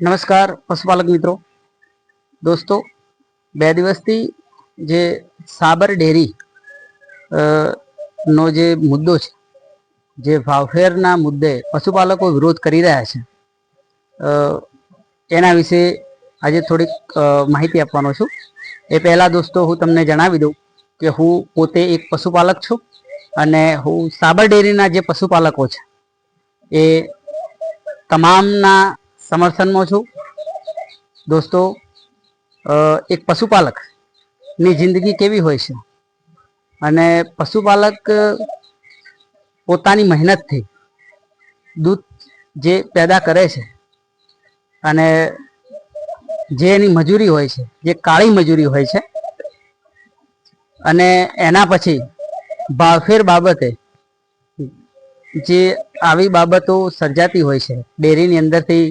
નમસ્કાર, પશુપાલક મિત્રો. દોસ્તો, બે દિવસથી જે સાબર ડેરી નો જે મુદ્દો છે, જે ભાવફેરના મુદ્દે પશુપાલકો વિરોધ કરી રહ્યા છે એના વિશે આજે થોડીક માહિતી આપવાનો છું. એ પહેલાં દોસ્તો, હું તમને જણાવી દઉં કે હું પોતે એક પશુપાલક છું અને હું સાબર ડેરીના જે પશુપાલકો છે, એ તમામના સમર્થનમાં છું. દોસ્તો એક પશુપાલકની જિંદગી કેવી હોય છે? અને પશુપાલક પોતાની મહેનતથી દૂધ જે પેદા કરે છે અને જે એની મજૂરી હોય છે, જે કાળી મજૂરી હોય છે અને એના પછી ભાવફેર બાબતે જે આવી બાબતો સર્જાતી હોય છે, ડેરીની અંદરથી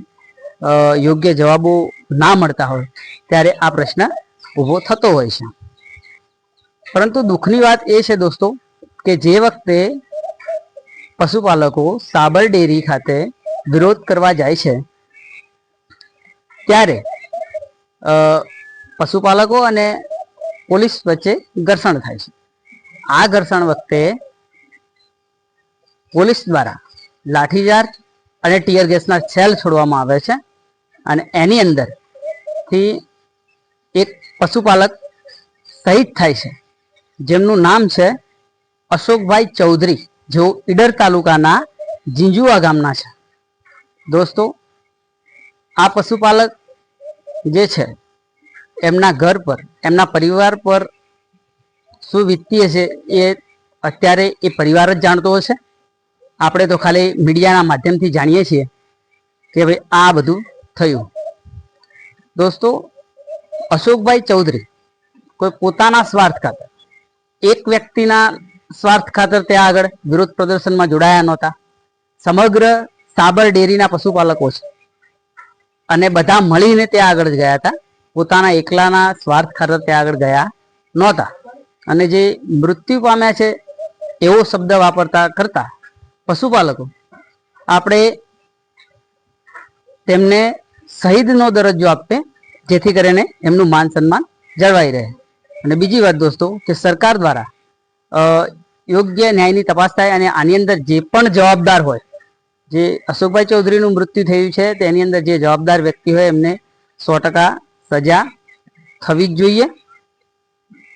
યોગ્ય જવાબો ના મળતા હોય ત્યારે આ પ્રશ્ન ઊભો થતો હોય છે. પરંતુ દુઃખની વાત એ છે દોસ્તો કે જે વખતે પશુપાલકો સાબર ડેરી ખાતે વિરોધ કરવા જાય છે, ત્યારે પશુપાલકો અને પોલીસ વચ્ચે ઘર્ષણ થાય છે. આ ઘર્ષણ વખતે પોલીસ દ્વારા લાઠીચાર્જ અને ટીયર ગેસના સેલ છોડવામાં આવે છે. અને એની અંદરથી એક પશુપાલક શહીદ થાય છે. જેમનું નામ છે અશોકભાઈ ચૌધરી જેઓ ઈડર તાલુકાના જીંજુવા ગામના છે. દોસ્તો, આ પશુપાલક જે છે, એમના ઘર પર, એમના પરિવાર પર શું વીતતી હશે એ અત્યારે એ પરિવાર જ જાણતો હશે. આપણે તો ખાલી મીડિયાના માધ્યમથી જાણીએ છીએ કે ભાઈ આ બધું થયું. દોસ્તો, અશોકભાઈ ચૌધરી કોઈ પોતાના સ્વાર્થ ખાતર, એક વ્યક્તિના સ્વાર્થ ખાતર ત્યાં આગળ વિરોધ પ્રદર્શનમાં જોડાયા નહોતા. સમગ્ર સાબર ડેરીના પશુપાલકો છે. અને બધા મળીને ત્યાં આગળ ગયા હતા. પોતાના એકલાના સ્વાર્થ ખાતર ત્યાં આગળ ગયા નહોતા. અને જે મૃત્યુ પામ્યા છે, એવો શબ્દ વાપરતા કરતા પશુપાલકો, આપણે તેમને શહીદનો દરજ્જો આપે, જેથી કરીને એમનું માન સન્માન જળવાઈ રહે. અને બીજી વાત દોસ્તો, કે સરકાર દ્વારા યોગ્ય ન્યાયની તપાસ થાય અને આની અંદર જે પણ જવાબદાર હોય, જે અશોકભાઈ ચૌધરીનું મૃત્યુ થયું છે, તેની અંદર જે જવાબદાર વ્યક્તિ હોય, એમને સો ટકા સજા થવી જ જોઈએ.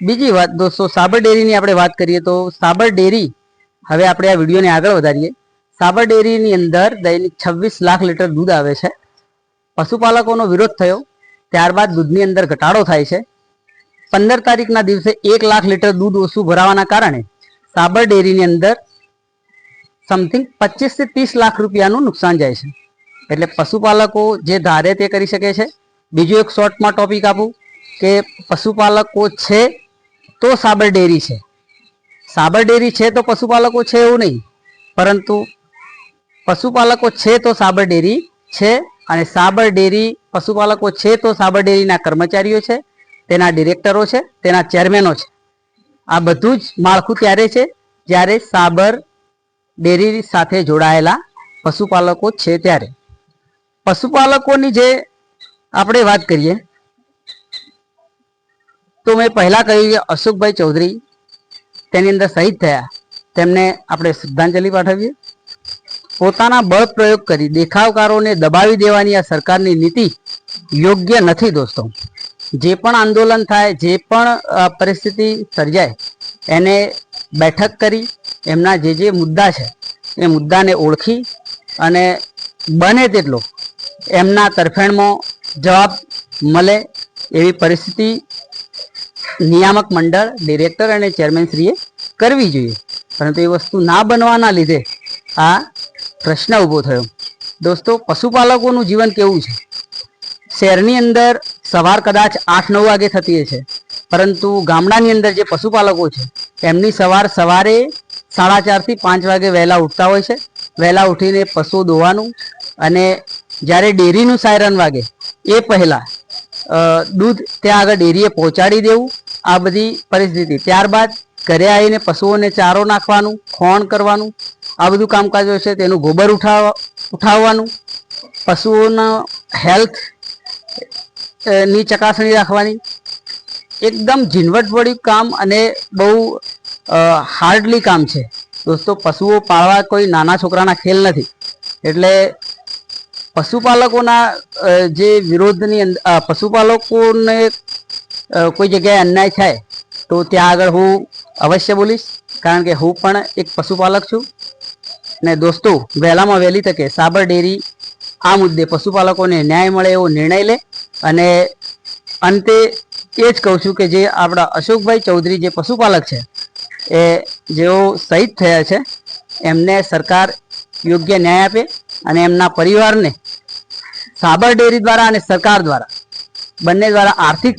બીજી વાત દોસ્તો, સાબર ડેરીની આપણે વાત કરીએ તો સાબર ડેરી, હવે આપણે આ વિડીયોને આગળ વધારીએ. સાબર ડેરીની અંદર દૈનિક છવ્વીસ લાખ લીટર દૂધ આવે છે. પશુપાલકોનો વિરોધ થયો. ત્યારબાદ દૂધની અંદર ઘટાડો થાય છે. પંદર તારીખના દિવસે એક લાખ લીટર દૂધ ઓછું ભરાવાના કારણે સાબર ડેરીની અંદર સમથિંગ પચીસથી ત્રીસ લાખ રૂપિયાનું નુકસાન જાય છે. એટલે પશુપાલકો જે ધારે તે કરી શકે છે. બીજું એક શોર્ટમાં ટોપિક આપું કે પશુપાલકો છે તો સાબર ડેરી છે. સાબર ડેરી છે તો પશુપાલકો છે એવું નહીં. પરંતુ પશુપાલકો છે તો સાબર ડેરી છે અને સાબર ડેરી પશુપાલકો છે તો સાબર ડેરીના કર્મચારીઓ છે, તેના ડિરેક્ટરો છે, તેના ચેરમેનો છે. આ બધું જ માળખું ત્યારે છે જ્યારે સાબર ડેરી સાથે જોડાયેલા પશુપાલકો છે ત્યારે. પશુપાલકોની જે આપણે વાત કરીએ, તો મેં પહેલાં કહ્યું કે અશોકભાઈ ચૌધરી તેની અંદર શહીદ થયા. તેમને આપણે શ્રદ્ધાંજલિ પાઠવીએ. પોતાના બળ પ્રયોગ કરી દેખાવકારોને દબાવી દેવાની આ સરકારની નીતિ યોગ્ય નથી દોસ્તો. જે પણ આંદોલન થાય, જે પણ પરિસ્થિતિ સર્જાય, એને બેઠક કરી, એમના જે જે મુદ્દા છે, એ મુદ્દાને ઓળખી અને બને તેટલો એમના તરફેણમાં જવાબ મળે એવી પરિસ્થિતિ નિયામક મંડળ, ડિરેક્ટર અને ચેરમેનશ્રીએ કરવી જોઈએ. પરંતુ એ વસ્તુ ના બનવાના લીધે આ પ્રશ્ન ઊભો થયો. દોસ્તો, પશુપાલકોનું જીવન કેવું છે? શહેરની અંદર સવાર કદાચ આઠ નવ વાગે થતી હશે. પરંતુ ગામડાની અંદર જે પશુપાલકો છે, એમની સવાર સવારે સાડા ચારથી પાંચ વાગે વહેલા ઉઠતા હોય છે. વહેલા ઉઠીને પશુ દોવાનું અને જ્યારે ડેરીનું સાયરન વાગે, એ પહેલાં દૂધ ત્યાં આગળ ડેરીએ પહોંચાડી દેવું. આ બધી પરિસ્થિતિ. ત્યારબાદ ઘરે આવીને પશુઓને ચારો નાખવાનું, ખોણ કરવાનું આ બધું કામકાજ હોય છે, તેનું ગોબર ઉઠાવ, ઉઠાવવાનું. પશુઓના હેલ્થની ચકાસણી રાખવાની. એકદમ ઝીણવટભર્યું કામ અને બહુ હાર્ડલી કામ છે. દોસ્તો, પશુઓ પાળવા કોઈ નાના છોકરાના ખેલ નથી. એટલે પશુપાલકોના જે વિરોધની પશુપાલકોને કોઈ જગ્યાએ અન્યાય થાય, તો ત્યાં આગળ હું અવશ્ય બોલીશ. કારણ કે હું પણ એક પશુપાલક છું. ને દોસ્તો, વહેલામાં વહેલી તકે સાબર ડેરી આ મુદ્દે પશુપાલકોને ન્યાય મળે એવો નિર્ણય લે અને અંતે એ જ કહું છું કે જે આપણા અશોકભાઈ ચૌધરી જે પશુપાલક છે, એ જેઓ શહીદ થયા છે, એમને સરકાર યોગ્ય ન્યાય આપે અને એમના પરિવારને સાબર ડેરી દ્વારા અને સરકાર દ્વારા, બંને દ્વારા આર્થિક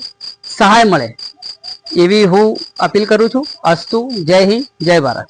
સહાય મળે એવી હું અપીલ કરું છું. અસ્તુ, જય હિન્દ, જય ભારત.